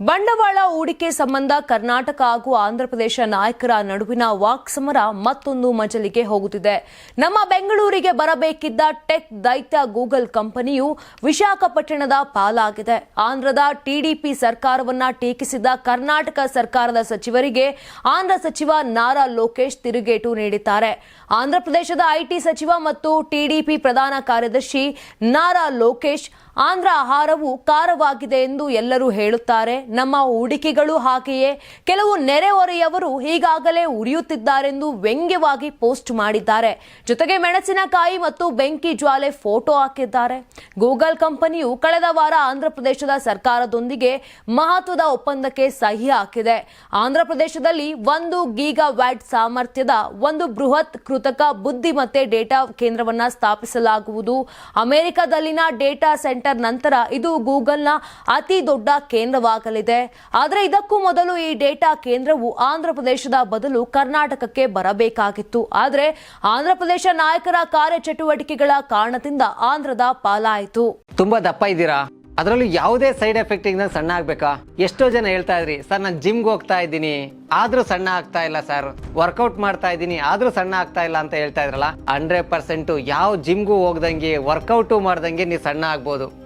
ಬಂಡವಾಳ ಹೂಡಿಕೆ ಸಂಬಂಧ ಕರ್ನಾಟಕ ಹಾಗೂ ಆಂಧ್ರಪ್ರದೇಶ ನಾಯಕರ ನಡುವಿನ ವಾಕ್ಸಮರ ಮತ್ತೊಂದು ಮಜಲಿಗೆ ಹೋಗುತ್ತಿದೆ. ನಮ್ಮ ಬೆಂಗಳೂರಿಗೆ ಬರಬೇಕಿದ್ದ ಟೆಕ್ ದೈತ್ಯ ಗೂಗಲ್ ಕಂಪನಿಯು ವಿಶಾಖಪಟ್ಟಣದ ಪಾಲಾಗಿದೆ. ಆಂಧ್ರದ ಟಿಡಿಪಿ ಸರ್ಕಾರವನ್ನ ಟೀಕಿಸಿದ ಕರ್ನಾಟಕ ಸರ್ಕಾರದ ಸಚಿವರಿಗೆ ಆಂಧ್ರ ಸಚಿವ ನಾರಾ ಲೋಕೇಶ್ ತಿರುಗೇಟು ನೀಡಿದ್ದಾರೆ. ಆಂಧ್ರಪ್ರದೇಶದ ಐಟಿ ಸಚಿವ ಮತ್ತು ಟಿಡಿಪಿ ಪ್ರಧಾನ ಕಾರ್ಯದರ್ಶಿ ನಾರಾ ಲೋಕೇಶ್, ಆಂಧ್ರ ಆಹಾರವು ಖಾರವಾಗಿದೆ ಎಂದು ಎಲ್ಲರೂ ಹೇಳುತ್ತಾರೆ. ನಮ್ಮ ಹೂಡಿಕೆಗಳು ಹಾಗೆಯೇ ಕೆಲವು ನೆರೆಹೊರೆಯವರು ಈಗಾಗಲೇ ಉರಿಯುತ್ತಿದ್ದಾರೆಂದು ವ್ಯಂಗ್ಯವಾಗಿ ಪೋಸ್ಟ್ ಮಾಡಿದ್ದಾರೆ. ಜೊತೆಗೆ ಮೆಣಸಿನಕಾಯಿ ಮತ್ತು ಬೆಂಕಿ ಜ್ವಾಲೆ ಫೋಟೋ ಹಾಕಿದ್ದಾರೆ. ಗೂಗಲ್ ಕಂಪನಿಯು ಕಳೆದ ವಾರ ಆಂಧ್ರಪ್ರದೇಶದ ಸರ್ಕಾರದೊಂದಿಗೆ ಮಹತ್ವದ ಒಪ್ಪಂದಕ್ಕೆ ಸಹಿ ಹಾಕಿದೆ. ಆಂಧ್ರಪ್ರದೇಶದಲ್ಲಿ ಒಂದು ಗೀಗಾ ಸಾಮರ್ಥ್ಯದ ಒಂದು ಬೃಹತ್ ಕೃತಕ ಬುದ್ಧಿಮತ್ತೆ ಡೇಟಾ ಕೇಂದ್ರವನ್ನ ಸ್ಥಾಪಿಸಲಾಗುವುದು. ಅಮೆರಿಕದಲ್ಲಿನ ಡೇಟಾ ಸೆಂಟರ್ ನಂತರ ಇದು ಗೂಗಲ್ನ ಅತಿ ದೊಡ್ಡ ಕೇಂದ್ರವಾಗಲಿದೆ. ಆದರೆ ಇದಕ್ಕೂ ಮೊದಲು ಈ ಡೇಟಾ ಕೇಂದ್ರವು ಆಂಧ್ರಪ್ರದೇಶದ ಬದಲು ಕರ್ನಾಟಕಕ್ಕೆ ಬರಬೇಕಾಗಿತ್ತು. ಆದರೆ ಆಂಧ್ರಪ್ರದೇಶ ನಾಯಕರ ಕಾರ್ಯಚಟುವಟಿಕೆಗಳ ಕಾರಣದಿಂದ ಆಂಧ್ರದ ಪಾಲಾಯಿತು. ತುಂಬಾ ದಪ್ಪ ಇದ್ದೀರಾ? ಅದರಲ್ಲೂ ಯಾವುದೇ ಸೈಡ್ ಎಫೆಕ್ಟ್ ಇಂದ ಸಣ್ಣ ಆಗ್ಬೇಕಾ? ಎಷ್ಟೋ ಜನ ಹೇಳ್ತಾ ಇದ್ರಿ, ಸರ್, ನಾನು ಜಿಮ್ಗೆ ಹೋಗ್ತಾ ಇದ್ದೀನಿ. ಆದ್ರೂ ಸಣ್ಣ ಆಗ್ತಾ ಇಲ್ಲ, ಸರ್. ವರ್ಕೌಟ್ ಮಾಡ್ತಾ ಇದ್ದೀನಿ, ಆದ್ರೂ ಸಣ್ಣ ಆಗ್ತಾ ಇಲ್ಲ ಅಂತ ಹೇಳ್ತಾ ಇದ್ರಲ್ಲ? ಹಂಡ್ರೆಡ್ ಪರ್ಸೆಂಟ್ ಯಾವ ಜಿಮ್ಗೂ ಹೋಗ್ದಂಗೆ ವರ್ಕೌಟು ಮಾಡ್ದಂಗೆ ನೀವು ಸಣ್ಣ ಆಗ್ಬೋದು.